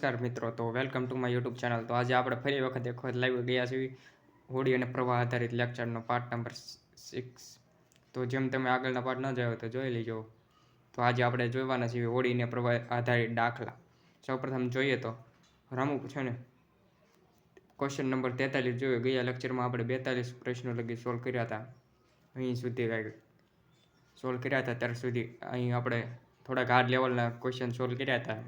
નમસ્કાર મિત્રો, તો welcome to my YouTube channel તો આજે આપણે ફરી વખત એક વખત લાઈવ ગયા છીએ હોળી અને પ્રવાહ આધારિત લેક્ચરનો પાર્ટ નંબર સિક્સ તો જેમ તમે આગળના પાર્ટ ન જોયો તો જોઈ લેજો. તો આજે આપણે જોવાના છીએ હોળી અને પ્રવાહ આધારિત દાખલા. સૌપ્રથમ જોઈએ તો રમુક છે ને. ક્વેશ્ચન નંબર તેતાલીસ જોયો. ગયા લેક્ચરમાં આપણે બેતાલીસ પ્રશ્નો લગી સોલ્વ કર્યા હતા. અહીં સુધી સોલ્વ કર્યા હતા, ત્યાર સુધી અહીં આપણે થોડાક હાર્ડ લેવલના ક્વેશ્ચન સોલ્વ કર્યા હતા.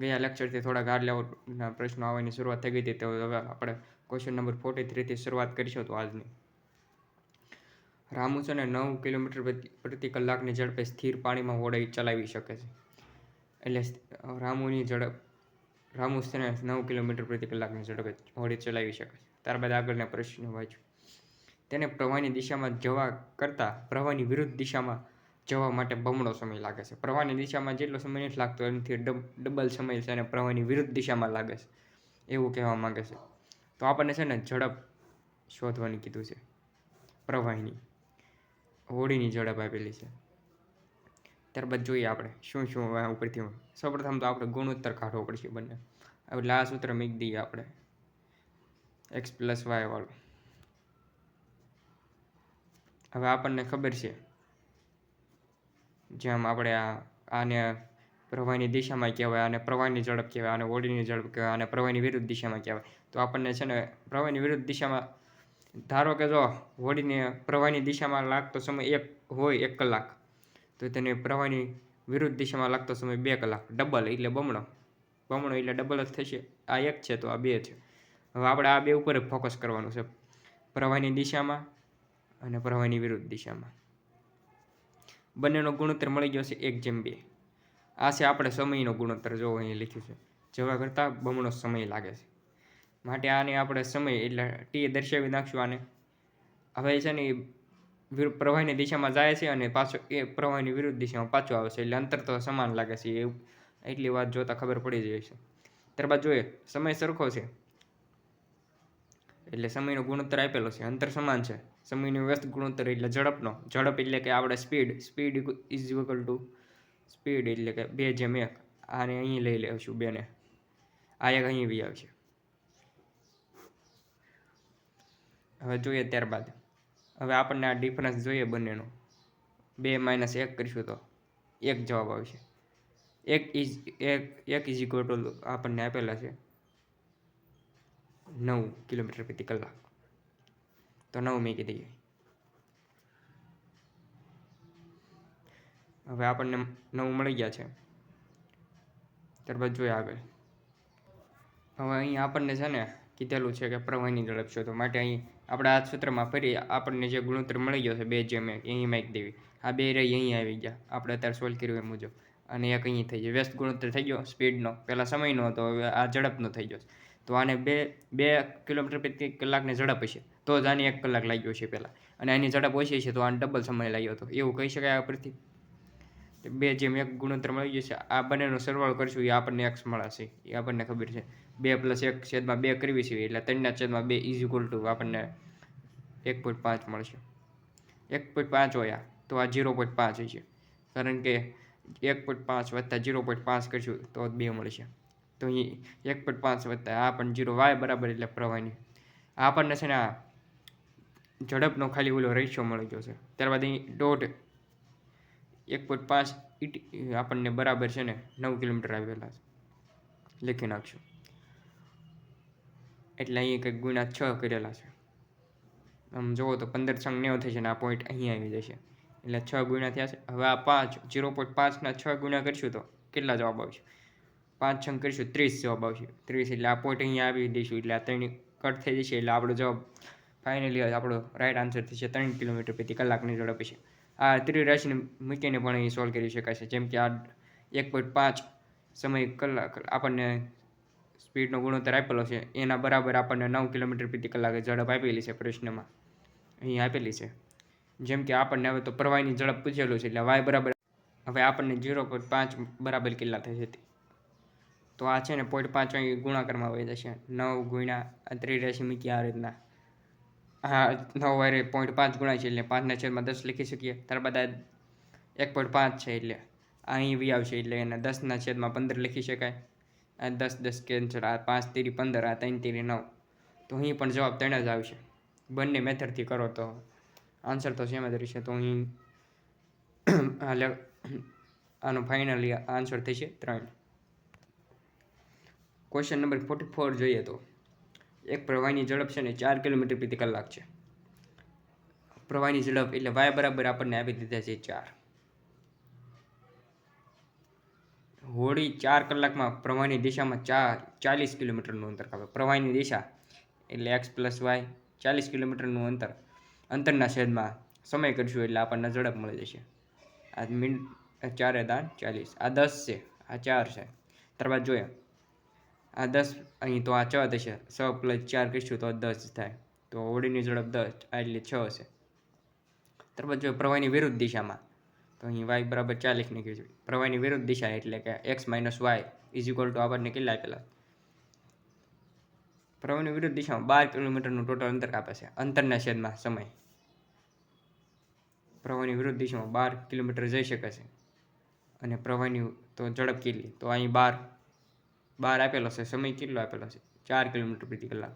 ગયા લેક્ચરથી થોડા ગાર લેવલના પ્રશ્નો આવવાની શરૂઆત થઈ ગઈ હતી. તો હવે આપણે ક્વેશ્ચન નંબર ફોર્ટી થ્રીથી શરૂઆત કરીશું તો આજની. રામુ છે નવ કિલોમીટર પ્રતિ- કલાકની ઝડપે સ્થિર પાણીમાં હોડી ચલાવી શકે છે. એટલે રામુની ઝડપ રામુસને નવ કિલોમીટર પ્રતિ કલાકની ઝડપે હોડી ચલાવી શકે છે. ત્યારબાદ આગળના પ્રશ્ન વાંચ્યું તેને પ્રવાહની દિશામાં જવા કરતાં પ્રવાહની વિરુદ્ધ દિશામાં જવા માટે બમણો સમય લાગે છે. પ્રવાહની દિશામાં જેટલો સમય નથી લાગતો, એનાથી ડબ- ડબલ સમય છે અને પ્રવાહની વિરુદ્ધ દિશામાં લાગે છે, એવું કહેવા માંગે છે. તો આપણને છે ને ઝડપ શોધવાની કીધું છે, પ્રવાહીની, હોડીની ઝડપ આપેલી છે. ત્યારબાદ જોઈએ આપણે શું શું ઉપરથી સૌપ્રથમ તો આપણે ગુણોત્તર કાઢવો પડશે બંને. હવે આ સૂત્ર મીક દઈએ આપણે. એક્સ પ્લસ વાય વાળું. હવે આપણને ખબર છે જેમ આપણે આ આને પ્રવાહની દિશામાં કહેવાય અને પ્રવાહની ઝડપ કહેવાય અને ઓડીની ઝડપ કહેવાય અને પ્રવાહની વિરુદ્ધ દિશામાં કહેવાય. તો આપણને છે ને પ્રવાહની વિરુદ્ધ દિશામાં ધારો કે જો હોડીને પ્રવાહની દિશામાં લાગતો સમય એક હોય એક કલાક, તો તેને પ્રવાહની વિરુદ્ધ દિશામાં લાગતો સમય બે કલાક. ડબલ એટલે બમણો. બમણો એટલે ડબલ જ થશે. આ એક છે તો આ બે છે. હવે આપણે આ બે ઉપર ફોકસ કરવાનું છે. પ્રવાહની દિશામાં અને પ્રવાહની વિરુદ્ધ દિશામાં. બંનેનો ગુણોત્તર મળી ગયો છે એક જેમ બે. આ છે આપણે સમયનો ગુણોત્તર, જો અહીં લખ્યું છે. જવા કરતાં બમણો સમય લાગે છે. માટે આને આપણે સમય એટલે ટી દર્શાવી નાખશું આને. હવે છે ને એ પ્રવાહીની દિશામાં જાય છે અને પાછો એ પ્રવાહની વિરુદ્ધ દિશામાં પાછો આવે છે. એટલે અંતર તો સમાન લાગે છે. એવું એટલી વાત જોતાં ખબર પડી જાય છે. ત્યારબાદ જોઈએ, સમય સરખો છે. એટલે સમયનો ગુણોત્તર આપેલો છે. અંતર સમાન છે. સમયનો વ્યસ્ત ગુણોત્તર એટલે ઝડપનો. ઝડપ એટલે કે આપણે speed speed is equal to speed એટલે કે બે જેમ એક. આને અહીં લઈ લેશું બેને. આ એક અહીં બી આવશે. હવે જોઈએ ત્યારબાદ. હવે આપણને આ ડિફરન્સ જોઈએ બંનેનો. બે માઇનસ એક કરીશું તો એક જવાબ આવશે. એક ઇઝ એક એક ઇઝ ઇક્વલ ટુ આપણને આપેલા છે નવ કિલોમીટર પ્રતિ કલાક. તો નવ મૂકી દઈએ. હવે આપણને નવ મળી ગયા છે. ત્યારબાદ જોઈએ આગળ. હવે અહીં આપણને છે ને કીધેલું છે કે પ્રવાહની ઝડપ શોધો માટે અહીં આપણે આ સૂત્રમાં ફરી આપણને જે ગુણોત્તર મળી ગયો છે બે જેમ એક અહીં માઇક દેવી. આ બે રહી અહીં આવી ગયા. આપણે અત્યારે સોલ્વ કર્યું એ મુજબ. અને એક અહીં થઈ ગયો. વ્યસ્ત ગુણોત્તર થઈ ગયો, સ્પીડનો. પહેલાં સમયનો હતો, હવે આ ઝડપનો થઈ ગયો તો આને બે બે કિલોમીટર પ્રતિ કલાકની ઝડપ હશે. તો જ આને એક કલાક લાગ્યો છે પહેલાં. અને આની ઝડપ ઓછી છે, તો આને ડબલ સમય લાગ્યો હતો. એવું કહી શકાય આ પરથી. બે જેમ એક ગુણોત્તર મળી છે. આ બંનેનો સરવાળો કરીશું, એ આપણને એક્સ મળશે એ આપણને ખબર છે. બે પ્લસ એક છેદમાં બે કરવી છે, એટલે ત્રણના છેદમાં બે ઇઝ ઇક્વલ ટુ આપણને એક પોઈન્ટ પાંચ મળશે. એક પોઈન્ટ પાંચ હોય તો આ જીરો પોઈન્ટ પાંચ હોય છે. કારણ કે એક પોઈન્ટ પાંચ વત્તા જીરો પોઈન્ટ પાંચ કરીશું, તો બે મળશે. તો અહીં એક પોઈન્ટ પાંચ વત્તા આ પણ જીરો વાય બરાબર એટલે પ્રવાહની આપણને છે ને આ ઝડપનો ખાલી ઓલો રેશિયો મળી જશે ત્યારબાદ અહીં દોઢ એક પોઈન્ટ પાંચ ઈટ આપણને બરાબર છે ને નવ કિલોમીટર આવેલા છે. લખી નાખશું. એટલે અહીં કંઈક ગુણા છ કરેલા છે. આમ જુઓ તો પંદર છંગ નેવ થશે ને આ પોઈન્ટ અહીં આવી જશે. એટલે છ ગુણા થયા છે. હવે આ પાંચ ઝીરો પોઈન્ટ પાંચના છ ગુણ્યા કરીશું તો કેટલા જવાબ આવશે? પાંચ છંગ કરીશું, ત્રીસ જવાબ આવશે. ત્રીસ એટલે આ પોઈન્ટ અહીંયા આવી દઈશું એટલે આ ત્રણ કટ થઈ જશે. એટલે આપણો જવાબ ફાઇનલી આપણો રાઈટ આન્સર થશે ત્રણ કિલોમીટર પ્રતિ કલાકની ઝડપ છે આ ત્રિરાશિને મૂકીને પણ અહીં સોલ્વ કરી શકાય છે જેમ કે આ એક પોઈન્ટ પાંચ સમય કલાક આપણને સ્પીડનો ગુણોત્તર આપેલો છે. એના બરાબર આપણને નવ કિલોમીટર પ્રતિ કલાકે ઝડપ આપેલી છે પ્રશ્નમાં. અહીં આપેલી છે. જેમ કે આપણને હવે તો પ્રવાહીની ઝડપ પૂછેલું છે એટલે વાય બરાબર હવે આપણને ઝીરો પોઈન્ટ પાંચ બરાબર કેટલા થશે તે. આ છે ને પોઈન્ટ પાંચ અહીં ગુણાકારમાં વહી જશે. નવ ગુણ્યા ત્રિરાશી મૂકી આ રીતના. હા, નવ વારે પોઈન્ટ પાંચ ગુણાય છે એટલે પાંચના છેદમાં દસ લખી શકીએ. ત્યારબાદ આ એક પોઈન્ટ પાંચ છે એટલે અહીં વી આવશે એટલે એને દસના છેદમાં પંદર લખી શકાય. આ દસ દસ કેન્સલ, આ પાંચ તેરી પંદર, આ ત્રણ તેરી નવ. તો અહીં પણ જવાબ ત્રણ જ આવશે. બંને મેથડથી કરો તો આન્સર તો સેમ જ રહેશે. તો અહીં આનો ફાઇનલી આન્સર થશે ત્રણ. ક્વેશ્ચન નંબર ફોર્ટી ફોર જોઈએ તો. એક પ્રવાહીની ઝડપ છે ને ચાર કિલોમીટર પ્રતિ કલાક છે. પ્રવાહીની ઝડપ એટલે વાય બરાબર આપણને આપી દીધા છે ચાર. હોળી ચાર કલાકમાં પ્રવાહની દિશામાં ચાર ચાલીસ કિલોમીટરનું અંતર કાપે. પ્રવાહીની દિશા એટલે એક્સ પ્લસ વાય ચાલીસ કિલોમીટરનું અંતર. અંતરના છેદમાં સમય કરીશું એટલે આપણને ઝડપ મળી જશે. આ મિનિટ ચારે દાન ચાલીસ. આ દસ છે. આ ચાર છે. ત્યારબાદ જોઈએ. આ દસ અહીં તો આ છ થશે. છ પ્લસ ચાર કરીશું તો દસ થાય. તો ઓડીની ઝડપ દસ એટલે છ છે. ત્યારબાદ જો પ્રવાહીની વિરુદ્ધ દિશામાં, તો અહીં વાય બરાબર ચાલીસ નીકળી છે. પ્રવાહીની વિરુદ્ધ દિશા એટલે કે X minus Y is equal to આપણને કેટલા આપેલા? પ્રવાહીની વિરુદ્ધ દિશામાં બાર કિલોમીટરનું ટોટલ અંતર કાપે છે. અંતરના છેદમાં સમય. પ્રવાહીની વિરુદ્ધ દિશામાં બાર કિલોમીટર જઈ શકે છે. અને પ્રવાહીની તો ઝડપ કેટલી? તો અહીં બાર બાર આપેલો છે, સમય કેટલો આપેલો છે? ચાર કિલોમીટર પ્રતિ કલાક.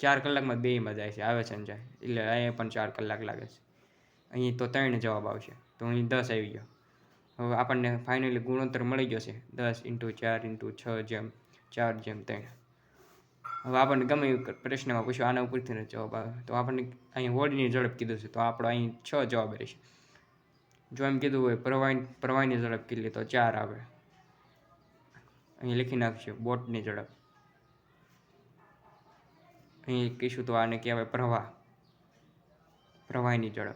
ચાર કલાકમાં બેમાં જાય છે, આવે છે ને જાય એટલે અહીંયા પણ ચાર કલાક લાગે છે. અહીં તો ત્રણ જવાબ આવશે. તો અહીં દસ આવી ગયો. હવે આપણને ફાઇનલી ગુણોત્તર મળી ગયો છે. દસ ઇન્ટુ ચાર ઇન્ટુ છ જેમ, ચાર જેમ ત્રણ. હવે આપણને ગમે પ્રશ્નમાં પૂછ્યું આના ઉપરથી જવાબ આવે. તો આપણને અહીં હોડીની ઝડપ કીધું છે, તો આપણો અહીં છ જવાબ રહેશે. જો એમ કીધું હોય, પ્રવાહી, પ્રવાહીની ઝડપ કેટલી તો ચાર આવે. અહીં લખી નાખશું બોટની ઝડપ. અહીં કહીશું તો આને કહેવાય પ્રવાહ. પ્રવાહની ઝડપ.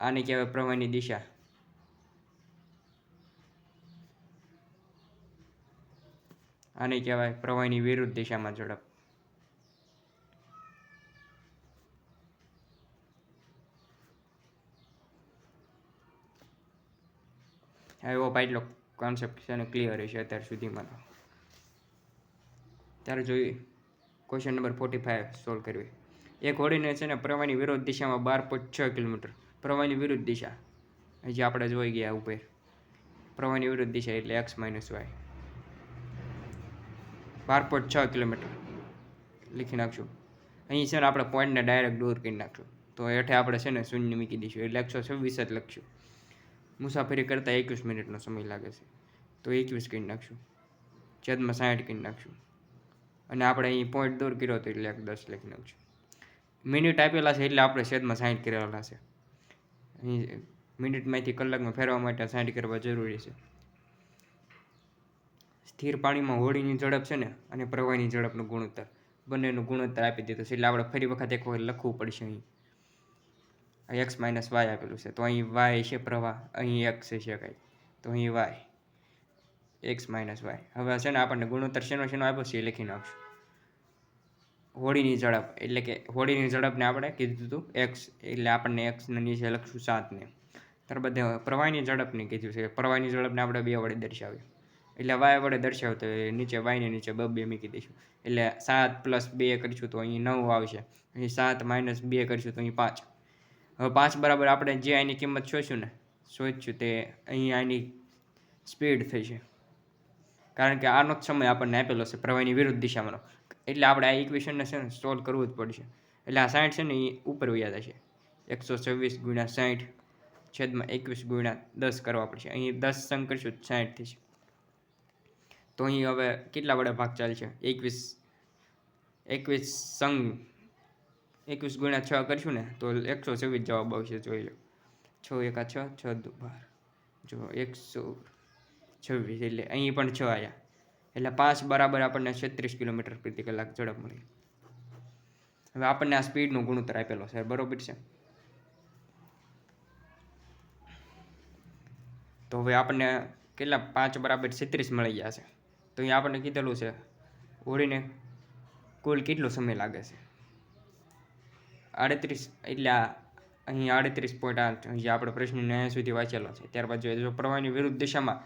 આને કહેવાય પ્રવાહની દિશા. આને કહેવાય પ્રવાહની વિરુદ્ધ દિશામાં ઝડપ. એવો પાટલો કોન્સેપ્ટ છે અને ક્લિયર છે અત્યાર સુધીમાં ત્યારે જોઈએ question number forty five solve કરવી. એક હોડીને છે ને પ્રવાહની વિરુદ્ધ દિશામાં બાર પોઈન્ટ છ કિલોમીટર. પ્રવાહની વિરુદ્ધ દિશા. હજી આપણે જોઈ ગયા ઉપર. પ્રવાહની વિરુદ્ધ દિશા એટલે એક્સ માઇનસ વાય બાર પોઈન્ટ છ કિલોમીટર. લખી નાખશું. અહીં છે ને આપણે પોઈન્ટને ડાયરેક્ટ દૂર કરી નાખશું. તો હેઠે આપણે છે ને શૂન્ય મૂકી દઈશું. એટલે એકસો છવ્વીસ જ લખશું. મુસાફરી કરતાં એકવીસ મિનિટનો સમય લાગે છે. તો એકવીસ કરી નાખશું. છેદમાં સાઠ કરી નાખશું. અને આપણે અહીં પોઈન્ટ દૂર કર્યો હતો એટલે દસ લખી નાખશું. મિનિટ આપેલા છે એટલે આપણે છેદમાં સાઠ કરેલા છે. અહીં મિનિટમાંથી કલાકમાં ફેરવા માટે સાઠ કરવા જરૂરી છે. સ્થિર પાણીમાં હોળીની ઝડપ છે ને, અને પ્રવાહીની ઝડપનું ગુણોત્તર. બંનેનું ગુણોત્તર આપી દીધું છે એટલે આપણે ફરી વખત એક વખત લખવું પડશે અહીં. એક્સ માઇનસ વાય આપેલું છે. તો અહીં વાય છે પ્રવાહ, અહીં એક્સ છે કાંઈ તો અહીં વાય એક્સ માઇનસ વાય હવે છે ને આપણને ગુણોત્તર શેનો શેનો આપ્યો છે એ લખી નાખશું. હોડીની ઝડપ, એટલે કે હોડીની ઝડપને આપણે કીધું હતું એક્સ એટલે આપણને એક્સને નીચે લખશું સાતને ત્યારબાદ પ્રવાહીની ઝડપને કીધું છે. પ્રવાહીની ઝડપને આપણે બે વડે દર્શાવ્યું એટલે વાય વડે દર્શાવ્યું તો નીચે વાયને નીચે બ બે મૂકી દઈશું એટલે સાત પ્લસ બે કરીશું તો અહીં નવ આવશે. અહીં સાત માઇનસ બે કરીશું તો અહીં પાંચ. હવે પાંચ બરાબર આપણે જે આની કિંમત શોધશું ને શોધશું તે અહીં આની સ્પીડ થશે કારણ કે આનો જ સમય આપણને આપેલો છે પ્રવાહીની વિરુદ્ધ દિશામાંનો. એટલે આપણે આ ઇક્વેશનને છે ને સોલ્વ કરવું જ પડશે. એટલે આ સાઠ છે ને એ ઉપર વ્યાજ થશે એકસો છવ્વીસ ગુણ્યા સાઠ છેદમાં એકવીસ ગુણ્યા દસ કરવા પડશે. અહીં દસ સંગ કરીશું સાઠ થશે તો અહીં હવે કેટલા વડે ભાગ ચાલશે? એકવીસ એકવીસ સંગ એકવીસ ગુણ્યા છ કરીશું ને, તો એકસો છવ્વીસ જવાબ આવશે, જોઈ લો. છ એકા છ છ દુ બાર. જો, એકસો છવ્વીસ, એટલે અહીં પણ છ આવ્યા એટલે પાંચ બરાબર આપણને છત્રીસ કિલોમીટર પ્રતિ કલાક ઝડપ મળી. હવે આપણને આ સ્પીડનો ગુણોત્તર આપેલો છે, બરોબર છે? તો હવે આપણને કેટલા, પાંચ બરાબર છત્રીસ મળી ગયા છે. તો અહીંયા આપણને કીધેલું છે, ઓળીને કુલ કેટલો સમય લાગે છે? આડત્રીસ, એટલે અહીં આડત્રીસ પોઈન્ટ આઠ જે આપણે પ્રશ્ન ન્યાય સુધી વાંચેલો છે. ત્યારબાદ જોઈએ જો પ્રવાહની વિરુદ્ધ દિશામાં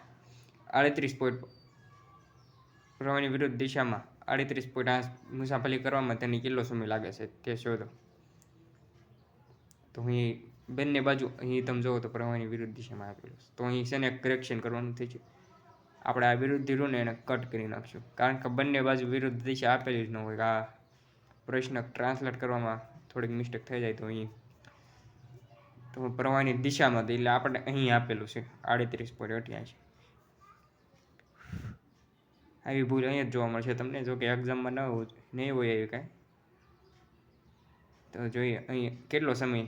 આડત્રીસ પોઈન્ટ પ્રવાહની વિરુદ્ધ દિશામાં આડત્રીસ પોઈન્ટ આઠ મુસાફરી કરવામાં તેને કેટલો સમય લાગે છે તે શોધો. તો અહીં બંને બાજુ અહીં તમે જુઓ તો પ્રવાહની વિરુદ્ધ દિશામાં આપેલું છે. તો અહીં છે ને કરેક્શન કરવાનું થઈ છે. આપણે આ વિરુદ્ધ રૂને એને કટ કરી નાખશું. કારણ કે બંને બાજુ વિરુદ્ધ દિશા આપેલી જ ન હોય. આ પ્રશ્ન ટ્રાન્સલેટ કરવામાં થોડીક મિસ્ટેક થઈ જાય તો અહીં તો પ્રવાહની દિશામાં તો એટલે આપણને અહીં આપેલું છે, આડત્રીસ પોઈન્ટ અઠ્યાસી. આવી ભૂલ અહીંયા જ જોવા મળશે તમને, જો કે એક્ઝામમાં ન હોય નહીં હોય એવી કાંઈ. તો જોઈએ, અહીં કેટલો સમય?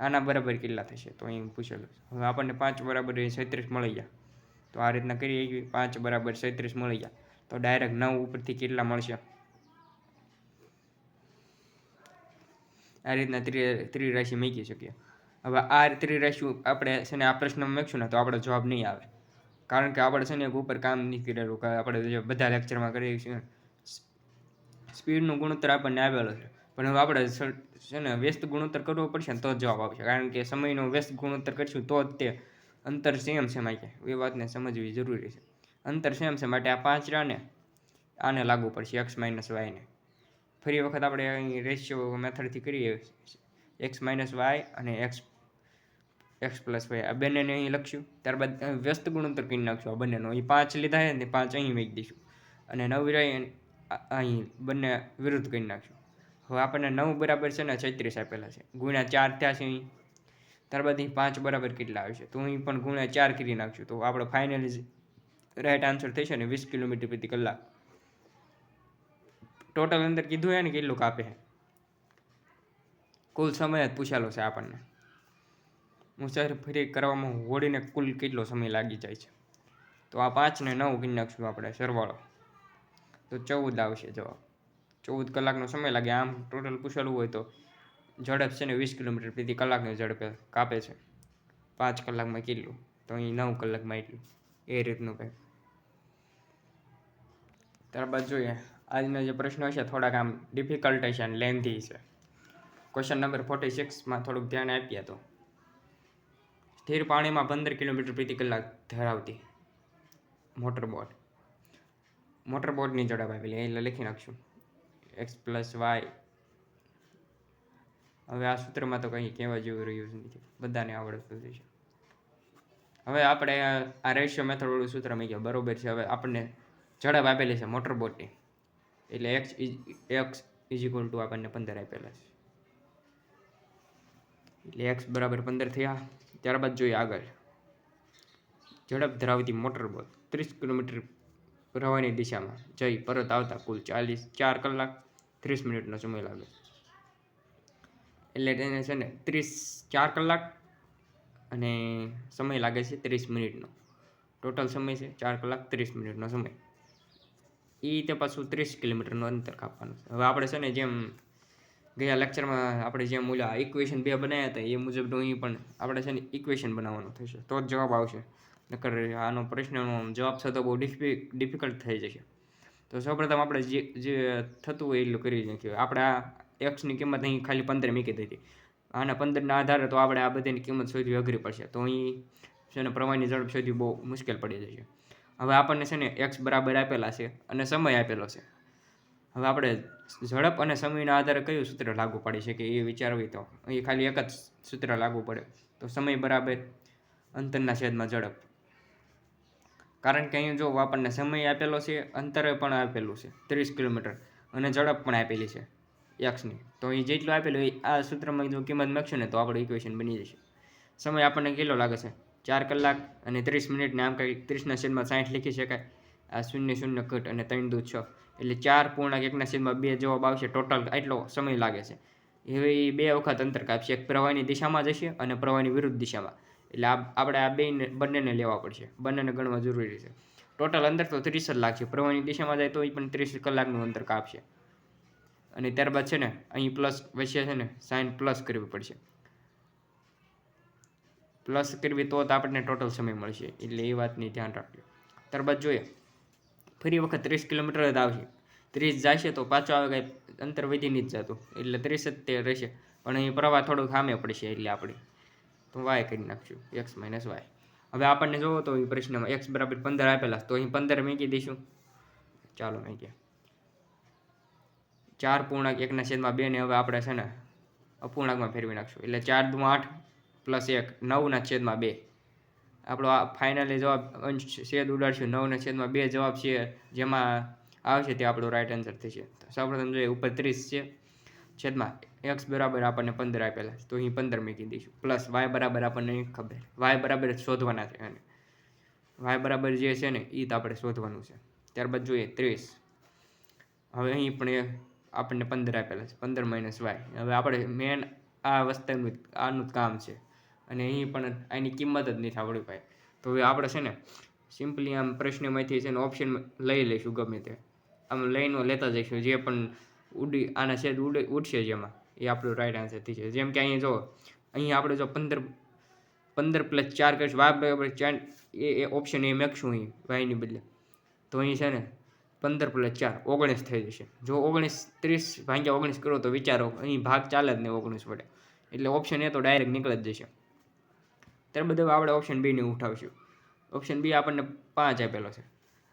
આના બરાબર કેટલા થશે? તો અહીં પૂછેલું હવે આપણને પાંચ બરાબર છત્રીસ મળી ગયા. તો આ રીતના કરીએ પાંચ બરાબર છત્રીસ મળી ગયા. તો ડાયરેક્ટ નવ ઉપરથી કેટલા મળશે? આ રીતના ત્રિ ત્રિરાશિ મૂકી શકીએ. હવે આ ત્રિરાશિ આપણે છે ને આ પ્રશ્નમાં મૂકશું ને તો આપણો જવાબ નહીં આવે. કારણ કે આપણે છે ને એક ઉપર કામ નહીં કરેલું, કે આપણે બધા લેક્ચરમાં કરીએ છીએ. સ્પીડનું ગુણોત્તર આપણને આવેલો છે. પણ હવે આપણે છે ને વ્યસ્ત ગુણોત્તર કરવો પડશે ને તો જ જવાબ આવશે. કારણ કે સમયનો વ્યસ્ત ગુણોત્તર કરશું તો જ તે અંતર સેમ છે માકે એ વાતને સમજવી જરૂરી છે. અંતર સેમ છે માટે આ પાંચ રાને, આને લાગુ પડશે એક્સ માઇનસ વાયને ફરી વખત આપણે અહીં રેશિયો મેથડથી કરીએ. એક્સ માઇનસ વાય અને એક્સ એક્સ પ્લસ વાય. આ બંનેને અહીં લખશું ત્યારબાદ વ્યસ્ત ગુણોત્તર કરી નાખશું આ બંનેનો. અહીં પાંચ લીધા છે ને પાંચ અહીં મૂકી દઈશું. અને નવ અહીં બંને વિરુદ્ધ કરી નાખશું. હવે આપણને નવ બરાબર છે ને છત્રીસ આપેલા છે. ગુણ્યા ચાર થયા છે અહીં. ત્યારબાદ અહીં પાંચ બરાબર કેટલા આવશે તો અહીં પણ ગુણ્યા ચાર કરી નાખશું. તો આપણો ફાઇનલી રાઈટ આન્સર થશે ને વીસ કિલોમીટર પ્રતિ કલાક. ટોટલ અંદર કીધું હોય ને કેટલું કાપે કુલ સમય જ પૂછેલો છે આપણને. મુસાફરી કરવામાં હોડીને કુલ કેટલો સમય લાગી જાય છે? તો આ પાંચ ને નવ કરી નાખશું આપણે, સરવાળો. તો ચૌદ આવશે જવાબ. ચૌદ કલાકનો સમય લાગે. આમ ટોટલ પૂછેલું હોય તો ઝડપ છે ને વીસ કિલોમીટર પ્રતિ કલાકની ઝડપે કાપે છે. પાંચ કલાકમાં કેટલું? તો અહીં નવ કલાકમાં એટલું. એ રીતનું કંઈક. ત્યારબાદ જોઈએ. આજના જે પ્રશ્નો છે, થોડાક આમ ડિફિકલ્ટ છે અને લેન્ધી છે. ક્વેશ્ચન નંબર ફોર્ટી સિક્સમાં થોડુંક ધ્યાન આપીએ તો. સ્થિર પાણીમાં પંદર કિલોમીટર પ્રતિ કલાક ધરાવતી મોટર બોટ મોટર બોટની ઝડપ આપેલી એટલે લખી નાખશું. એક્સ પ્લસ વાય હવે આ સૂત્રમાં તો કંઈ કહેવા જેવું રહ્યું નથી. બધાને આવડતું છે હવે આપણે આ- રેશિયો મેથડ સૂત્ર મેં ગયા બરોબર છે. હવે આપણને ઝડપ આપેલી છે મોટર બોટની એટલે X X is equal to આપણને પંદર આપેલા છે. એટલે એક્સ બરાબર પંદર થયા. ત્યારબાદ જોઈએ આગળ. ઝડપ ધરાવતી મોટર બોટ ત્રીસ કિલોમીટર પ્રવાહની દિશામાં જઈ પરત આવતા કુલ ચાલીસ, ચાર કલાક ત્રીસ મિનિટનો સમય લાગે. એટલે તેને છે ને ત્રીસ, ચાર કલાક અને સમય લાગે છે ત્રીસ મિનિટનો. ટોટલ સમય છે ચાર કલાક ત્રીસ મિનિટનો સમય. એ તે પાછું ત્રીસ કિલોમીટરનું અંતર કાપવાનું છે. હવે આપણે છે ને જેમ ગયા લેક્ચરમાં આપણે જેમ ઓલા ઇક્વેશન બે બનાવ્યા હતા, એ મુજબનું અહીં પણ આપણે છે ને ઇક્વેશન બનાવવાનું થશે. તો જ જવાબ આવશે. નકર આનો પ્રશ્નનો જવાબ છે તો બહુ ડિફિ ડિફિકલ્ટ થઈ જશે. તો સૌપ્રથમ આપણે જે જે થતું હોય એટલું કરી નાખ્યું. આપણે આ એક્સની કિંમત અહીં ખાલી પંદર મૂકી દીધી. આના પંદરના આધારે તો આપણે આ બધાની કિંમત શોધવી અઘરી પડશે. તો અહીં છે ને પ્રવાહની ઝડપ શોધવી બહુ મુશ્કેલ પડી જશે. હવે આપણને છે ને એક્સ બરાબર આપેલા છે અને સમય આપેલો છે. હવે આપણે ઝડપ અને સમયના આધારે કયું સૂત્ર લાગુ પાડી શકીએ એ વિચારવી તો? એ ખાલી એક જ સૂત્ર લાગુ પડે. તો સમય બરાબર અંતરના છેદમાં ઝડપ. કારણ કે અહીં જો આપણને સમય આપેલો છે, અંતરે પણ આપેલું છે, ત્રીસ કિલોમીટર. અને ઝડપ પણ આપેલી છે એક્સની તો અહીં જેટલું આપેલું હોય આ સૂત્રમાં જો કિંમત નાખશું ને તો આપણું ઇક્વેશન બની જશે. સમય આપણને કેટલો લાગે છે? ચાર કલાક અને ત્રીસ મિનિટને આમ કંઈક ત્રીસના છેદમાં સાઠ લખી શકાય. આ શૂન્ય શૂન્ય કટ અને ત્રણ દૂધ છ. એટલે ચાર પૂર્ણાંક એકના છેદમાં બે જવાબ આવશે. ટોટલ એટલો સમય લાગે છે. એવી બે વખત અંતર કાપશે. એક પ્રવાહની દિશામાં જશે અને પ્રવાહની વિરુદ્ધ દિશામાં. એટલે આ આપણે આ બેને બંનેને લેવા પડશે. બંનેને ગણવા જરૂરી છે. ટોટલ અંતર તો ત્રીસ જ લાગશે. પ્રવાહની દિશામાં જાય તો એ પણ ત્રીસ કલાકનું અંતર કાપશે. અને ત્યારબાદ છે ને, અહીં પ્લસ વચ્ચે છે ને સાઇન પ્લસ કરવી પડશે. પ્લસ કરવી તો આપણને ટોટલ સમય મળશે. એટલે એ વાતની ધ્યાન રાખજો. ત્યારબાદ જોઈએ. ફરી વખત ત્રીસ કિલોમીટર જ આવશે. ત્રીસ જશે તો પાછો આવે કાંઈ અંતર વધી નહીં જતું. એટલે ત્રીસ જ તે રહેશે. પણ અહીં પ્રવાહ થોડુંક સામે પડશે એટલે આપણે તો વાય કરી નાખશું. X minus Y. હવે આપણને જોવો તો એ પ્રશ્નમાં એક્સ બરાબર પંદર આપેલા. તો અહીં પંદર મૂકી દઈશું. ચાલો મૂકીએ. ચાર પૂર્ણાંક એકના છેદમાં બે ને હવે આપણે છે ને અપૂર્ણાંકમાં ફેરવી નાખશું. એટલે ચાર દુ આઠ. પ્લસ એક નવના છેદમાં બે. આપણો આ ફાઇનલી જવાબ અંશ છેદ ઉડાડશું. નવના છેદમાં બે જવાબ છે. જેમાં આવશે તે આપણો રાઈટ આન્સર થશે. સૌપ્રથમ જોઈએ ઉપર ત્રીસ છે. છેદમાં એક્સ બરાબર આપણને પંદર આપેલા. તો અહીં પંદર મૂકી દઈશું. પ્લસ વાય બરાબર આપણને ખબર. વાય બરાબર શોધવાના છે અને વાય બરાબર જે છે ને એ તો આપણે શોધવાનું છે. ત્યારબાદ જોઈએ ત્રીસ. હવે અહીં પણ એ આપણને પંદર આપેલા છે. પંદર માઇનસ વાય હવે આપણે મેન આ વસ્તુનું આનું જ કામ છે. અને અહીં પણ આની કિંમત જ નથી આવડી ભાઈ. તો હવે આપણે છે ને સિમ્પલી આમ પ્રશ્નમાંથી છે ને ઓપ્શન લઈ લઈશું ગમે તે. આમ લઈને લેતા જઈશું. જે પણ ઉડી, આના છેદ ઉડે, ઉડશે જેમાં એ આપણું રાઈટ આન્સર થઈ છે. જેમ કે અહીંયા જો અહીં આપણે જો પંદર પંદર પ્લસ ચાર કરીશું. વાય બરાબર. ચાર, એ એ ઓપ્શન એ મેકશું અહીં વાયની બદલે. તો અહીં છે ને પંદર પ્લસ ચાર, ઓગણીસ થઈ જશે. જો ઓગણીસ, ત્રીસ ભાગ્યા ઓગણીસ કરો તો વિચારો, અહીં ભાગ ચાલે જ નહીં ઓગણીસ વડે. એટલે ઓપ્શન એ તો ડાયરેક્ટ નીકળી જ જશે. ત્યારબાદ હવે આપણે ઓપ્શન બીને ઉઠાવીશું. ઓપ્શન બી આપણને પાંચ આપેલો છે.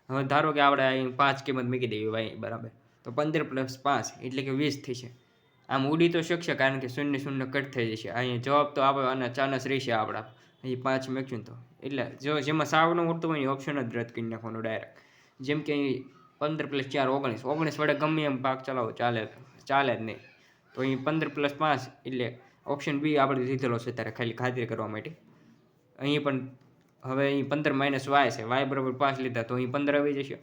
હવે ધારો કે આપણે અહીં પાંચ કિંમત મૂકી દેવી વાય બરાબર. તો પંદર પ્લસ પાંચ એટલે કે વીસ છે આમ ઉડી તો શકશે કારણ કે શૂન્ય શૂન્ય કટ થઈ જશે. અહીંયા જવાબ તો આપણે આના ચાનસ રહેશે આપણા. અહીં પાંચ મૂક્યું તો. એટલે જો જેમાં સાવ ન ઉડતું હોય ઓપ્શન જ રદ કરી નાખવાનો ડાયરેક્ટ જેમ કે અહીં પંદર પ્લસ ચાર, ઓગણીસ. ઓગણીસ વડે ગમે એમ ભાગ ચલાવો, ચાલે ચાલે જ નહીં. તો અહીં પંદર પ્લસ પાંચ એટલે ઓપ્શન બી આપણે લીધેલો છે ત્યારે ખાલી ખાતરી કરવા માટે. અહીં પણ હવે અહીં પંદર માઇનસ વાય છે. વાય બરાબર પાંચ લીધા, તો અહીં પંદર આવી જશે.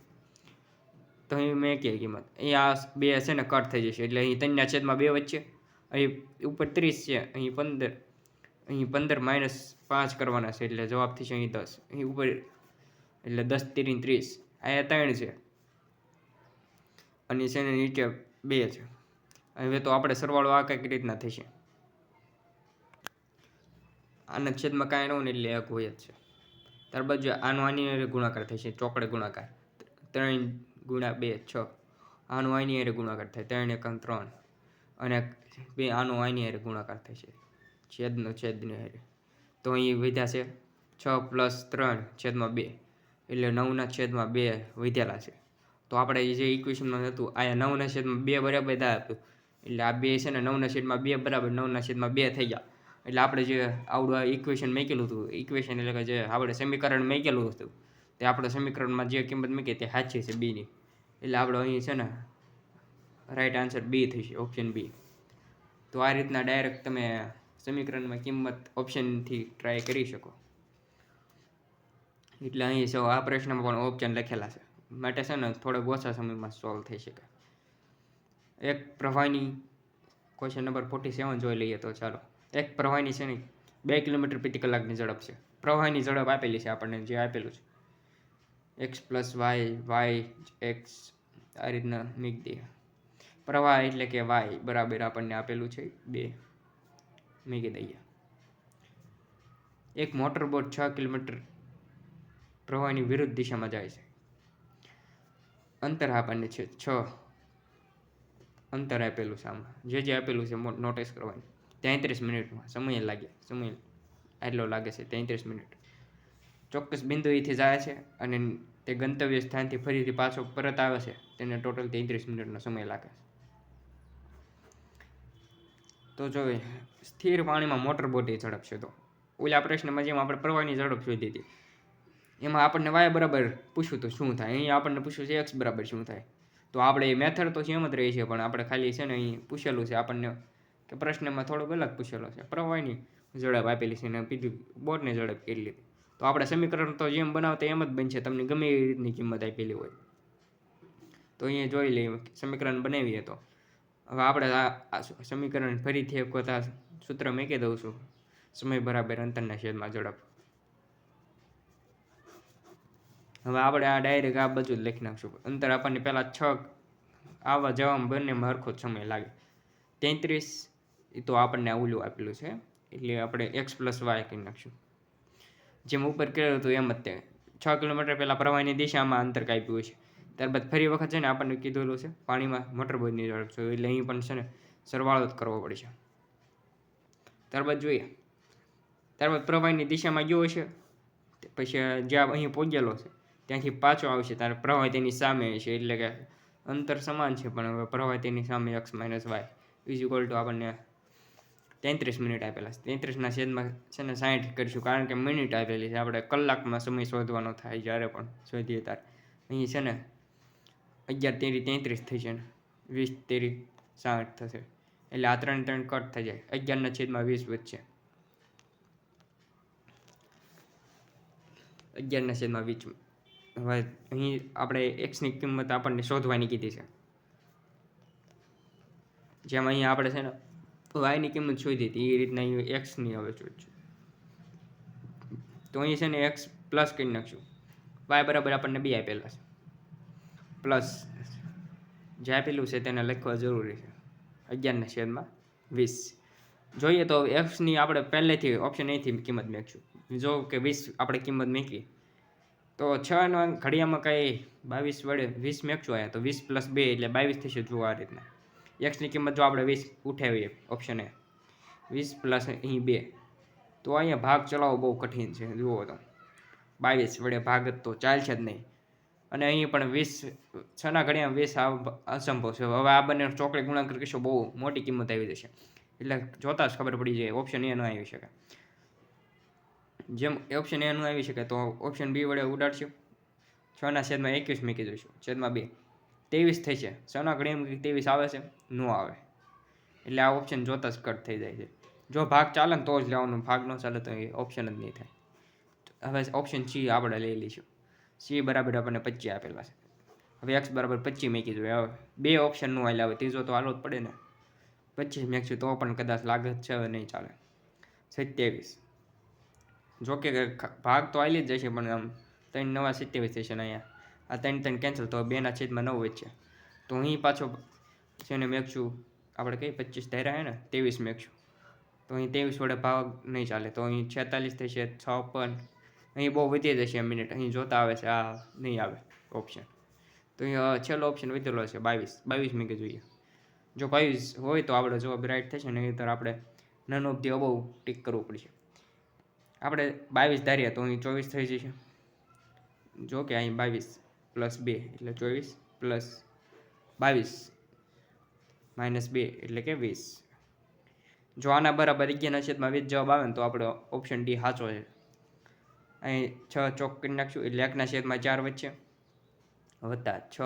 તો અહીં મેં કે કિંમત? અહીં આ બે છે ને કટ થઈ જશે. એટલે અહીં ત્રણના છેદમાં બે વચ્ચે. અહીં ઉપર ત્રીસ છે, અહીં પંદર. અહીં પંદર માઇનસ પાંચ કરવાના છે, એટલે જવાબ થશે અહીં દસ. અહીં ઉપર એટલે દસ ત્રીસ ત્રીસ. આ ત્રણ છે. અને છે ને નીચે બે છે. હવે તો આપણે સરવાળો આ કંઈક રીતના થશે. આના છેદમાં કાંઈ હોય ને એટલે એક હોય જ છે. ત્યારબાદ જો આનો આની હારે ગુણાકાર છે ચોકડે ગુણાકાર. ત્રણ ગુણા બે, છ. આનો આની હારે ગુણાકાર થાય, ત્રણ એકમ ત્રણ. અને બે આનો આની અરે ગુણાકાર છે. છેદનો છેદની હારે તો અહીં વધ્યા છે, છ પ્લસ ત્રણ છેદમાં બે. એટલે નવના છેદમાં બે વધેલા છે. તો આપણે જે ઇક્વેશનમાં હતું અહીંયા નવના છેદમાં બે બરાબર આપ્યું. એટલે આ બે છે ને નવના છેદમાં બે બરાબર, નવના છેદમાં બે થઈ ગયા. એટલે આપણે જે આવડું ઇક્વેશન મેકેલું હતું ઇક્વેશન એટલે કે જે આપણે સમીકરણ મેકેલું હતું, તે આપણે સમીકરણમાં જે કિંમત મૂકી તે સાચી છે બીની એટલે આપણે અહીં છે ને રાઈટ આન્સર બી થશે ઓપ્શન બી તો આ રીતના ડાયરેક્ટ તમે સમીકરણમાં કિંમત ઓપ્શનથી ટ્રાય કરી શકો. એટલે અહીં સૌ આ પ્રશ્નમાં પણ ઓપ્શન લખેલા છે. માટે છે ને થોડોક ઓછા સમયમાં સોલ્વ થઈ શકે. એક પ્રવાહની ક્વેશ્ચન નંબર ફોર્ટી સેવન જોઈ લઈએ તો ચાલો. એક પ્રવાહની છે ને, બે કિલોમીટર પ્રતિ કલાકની ઝડપ છે. પ્રવાહની ઝડપ આપેલી છે આપણને, જે આપેલું છે. X plus Y Y X આ રીતના મૂકી દે. પ્રવાહ એટલે કે વાય બરાબર આપણને આપેલું છે, બે મૂકી દઈએ. એક મોટર બોટ છ કિલોમીટર પ્રવાહની વિરુદ્ધ દિશામાં જાય છે. અંતર આપણને છે છ અંતર આપેલું છે આમાં. જે જે આપેલું છે નોટિસ કરવાની. તેત્રીસ મિનિટમાં સમય લાગે, સમય આટલો લાગે છે, તેત્રીસ મિનિટ. ચોક્કસ બિંદુએથી જાય છે અને તે ગંતવ્ય સ્થાનથી ફરીથી પાછો પરત આવે છે, તેને ટોટલ તેત્રીસ મિનિટનો સમય લાગે છે. તો જો સ્થિર પાણીમાં મોટર બોટની ઝડપ છે તો. ઓલા પ્રશ્નમાં જેમ આપણે પ્રવાહની ઝડપ શોધી હતી, એમાં આપણને વાય બરાબર પૂછ્યું તો શું થાય? અહીં આપણને પૂછ્યું છે એક્સ બરાબર શું થાય? તો આપણે મેથડ તો સેમ જ રહી છે, પણ આપણે ખાલી છે ને અહીં પૂછેલું છે આપણને કે પ્રશ્નમાં થોડોક અલગ પૂછેલો છે. પ્રવાહની ઝડપ આપેલી છે અને બીજું બોટની ઝડપ કેટલી લીધી તો આપણે સમીકરણ તો જેમ બનાવતા એમ જ બનશે, તમને ગમે એ રીતની કિંમત આપેલી હોય. તો અહીંયા જોઈ લઈએ, સમીકરણ બનાવીએ તો. હવે આપણે આ સમીકરણ ફરીથી એક વખત સૂત્ર મૂકી દઉં છું. સમય બરાબર અંતરના છેદમાં ઝડપ હવે આપણે આ ડાયરેક્ટ આ બાજુ જ લખી નાખશું. અંતર આપણને પહેલાં છ આવવા જવામાં બંનેમાં મારખો સમય લાગે. તેત્રીસ એ તો આપણને ઓલું આપેલું છે. એટલે આપણે એક્સ પ્લસ વાય કરી નાખશું. જેમ ઉપર કરેલું હતું એમ જ તે. છ કિલોમીટર પહેલાં પ્રવાહની દિશામાં અંતર કાપ્યું છે. ત્યારબાદ ફરી વખત છે ને આપણને કીધેલું છે, પાણીમાં મોટરબોટની ઝડપ એટલે અહીં પણ છે ને સરવાળો જ કરવો પડશે ત્યારબાદ જોઈએ. ત્યારબાદ પ્રવાહની દિશામાં ગયો છે પછી જ્યાં અહીં પહોંચેલો છે, ત્યાંથી પાછો આવશે. ત્યારે પ્રવાહ તેની સામે છે. એટલે કે અંતર સમાન છે, પણ હવે પ્રવાહ તેની સામે X minus Y is equal to આપણને તેત્રીસ મિનિટ આપેલા છે. તેત્રીસના છેદમાં છે ને સાઠ કરીશું. કારણ કે મિનિટ આપેલી છે. આપણે કલાકમાં સમય શોધવાનો થાય જ્યારે પણ શોધીએ ત્યારે. અહીં છે ને અગિયાર તેરી તેત્રીસ થઈ છે ને. વીસ તેરી સાઠ થશે. એટલે આ ત્રણ ત્રણ કટ થઈ જાય. અગિયારના છેદમાં વીસ વધશે. અગિયારના છેદમાં વીસ હવે અહીં આપણે એક્સની કિંમત આપણને શોધવાની કીધી છે. જેમ અહીં આપણે છે ને વાયની કિંમત શોધી હતી એ રીતના અહીં એક્સની હવે શોધશું તો અહીં છે ને એક્સ પ્લસ કરી નાખશું. વાય બરાબર આપણને બી આપેલા છે. પ્લસ જે આપેલું છે તેને લખવા જરૂરી છે. અગિયારના છેદમાં વીસ. જોઈએ તો એક્સની આપણે પહેલેથી ઓપ્શન એથી કિંમત મેકશું. જો કે વીસ આપણે કિંમત મેકી તો છ ઘડિયામાં કંઈ બાવીસ વડે વીસ મેકશું અહીંયા તો વીસ પ્લસ બે એટલે બાવીસ થશે જુઓ આ રીતના. એક્સની કિંમત જો આપણે વીસ ઉઠાવીએ ઓપ્શન એ. વીસ પ્લસ અહીં બે. તો અહીંયા ભાગ ચલાવવો બહુ કઠિન છે, જુઓ તો. બાવીસ વડે ભાગ તો ચાલશે જ નહીં. અને અહીં પણ વીસ, છના ઘડિયામાં વીસ અસંભવ છે. હવે આ બંને ચોકડી ગુણાકાર કરીશું બહુ મોટી કિંમત આવી જશે. એટલે જોતાં જ ખબર પડી જાય ઓપ્શન એ ન આવી શકે. જેમ ઓપ્શન એ ન આવી શકે, તો ઓપ્શન બી વડે ઉડાડશું. છના છેદમાં એકવીસ મૂકી દઈશું, છેદમાં બે. ત્રેવીસ થઈ છે. છના ઘડિયામાં ત્રેવીસ આવે છે? ન આવે. એટલે આ ઓપ્શન જોતાં જ કટ થઈ જાય છે. જો ભાગ ચાલે ને તો જ લેવાનો, ભાગ ન ચાલે તો એ ઓપ્શન જ નહીં થાય. હવે ઓપ્શન સી આપણે લઈ લઈશું. સી બરાબર આપણને પચીસ આપેલા છે. હવે એક્સ બરાબર પચીસ મેકી જોઈએ હવે બે ઓપ્શનનું હાલ આવે ત્રીજો તો હાલો જ પડે ને. પચીસ મેકશું તો પણ કદાચ લાગે છે નહીં ચાલે. સત્યાવીસ. જોકે ભાગ તો આવી જ જશે, પણ આમ ત્રણ નવા સત્યાવીસ થશે ને અહીંયા. આ ત્રણ ત્રણ કેન્સલ તો બેના છેદમાં નવ વચ્ચે. તો અહીં પાછો છે ને મેકશું આપણે કઈ પચીસ ધાર્યા હે ને, ત્રેવીસ મેકશું તો અહીં ત્રેવીસ વડે ભાગ નહીં ચાલે, તો અહીં છેતાલીસ થશે, છપ્પન. અહીં બહુ વધી જશે મિનિટ, અહીં જોતા આવે છે, આ નહીં આવે ઓપ્શન તો અહીં છેલ્લો ઓપ્શન વધેલો છે બાવીસ. બાવીસ મિનિટે જોઈએ જો બાવીસ હોય તો આપણે જવાબ રાઈટ થશે ને તો આપણે none of the above tick કરવું પડશે. આપણે બાવીસ ધારીએ તો અહીં ચોવીસ થઈ જશે. જો કે અહીં બાવીસ. પ્લસ બે એટલે ચોવીસ પ્લસ બાવીસ. માઇનસ બે એટલે કે વીસ. જો આના બરાબર અગિયારના છેદમાં વીસ જવાબ આવે ને તો આપણો ઓપ્શન ડી સાચો છે. અહીં છ ચોક કરી નાખશું એટલે એકના છેદમાં ચાર વચ્ચે. વત્તા છ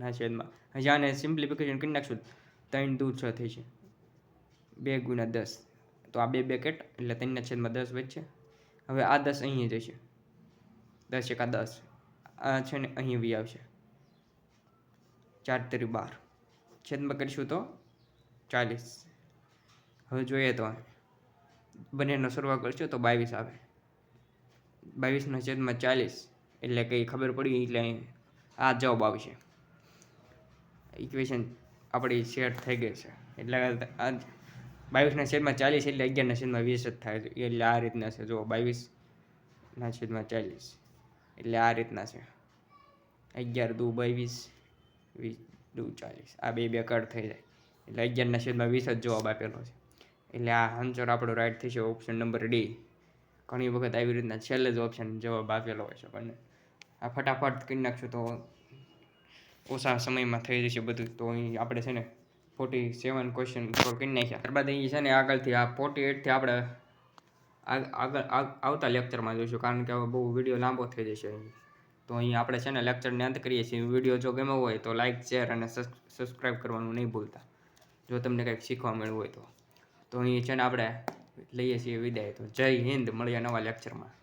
ના છેદમાં. હજી આને સિમ્પ્લિફિકેશન કરી નાખશું ત્રણ દૂર છ થઈ છે બે ગુણ્યા દસ. તો આ બે બે કેટ એટલે ત્રણના છેદમાં દસ વચ્ચે. હવે આ દસ અહીં જશે. દસ એકા દસ. આ છે ને અહીં વી આવશે. ચાર તરી બાર. છેદમાં કરીશું તો ચાલીસ. હવે જોઈએ તો બંનેનો સરવાળો કરશો તો બાવીસ આવે. બાવીસના છેદમાં ચાલીસ એટલે કંઈ ખબર પડી એટલે આ જવાબ આવશે. ઇક્વેશન આપણી શેર થઈ ગઈ છે. એટલે આ બાવીસના છેદમાં ચાલીસ એટલે અગિયારના છેદમાં વીસ જ થાય છે. એટલે આ રીતના છે. જો બાવીસના છેદમાં ચાલીસ. એટલે આ રીતના છે. અગિયાર દુ બાવીસ, વીસ દુ ચાલીસ. આ બે બે કટ થઈ જાય. એટલે અગિયારના છેદમાં વીસ જ જવાબ આપેલો છે. એટલે આ આન્સર આપણો રાઈટ થશે ઓપ્શન નંબર ડી ઘણી વખત આવી રીતના છેલ્લે જ ઓપ્શન જવાબ આપેલો હોય છે. પણ આ ફટાફટ કરી નાખશું તો ઓછા સમયમાં થઈ જશે બધું. તો અહીં આપણે છે ને ફોર્ટી સેવન ક્વેશ્ચન સોલ્વ કરી નાખ્યા. ત્યારબાદ અહીં છે ને આગળથી આ ફોર્ટી એટથી આપણે આગળ આવતા લેક્ચરમાં જોઈશું, કારણ કે હવે બહુ વીડિયો લાંબો થઈ જશે. તો અહીં આપણે છે ને લેક્ચરને અંત કરીએ છીએ. વીડિયો જો ગમ્યો હોય તો લાઇક શેર અને સબસ્ક્રાઈબ કરવાનું નહીં ભૂલતા. જો તમને કંઈક શીખવા મળ્યું હોય તો. તો અહીં છે ને આપણે લઈએ છીએ વિદાય. તો જય હિન્દ. મળીએ નવા લેક્ચરમાં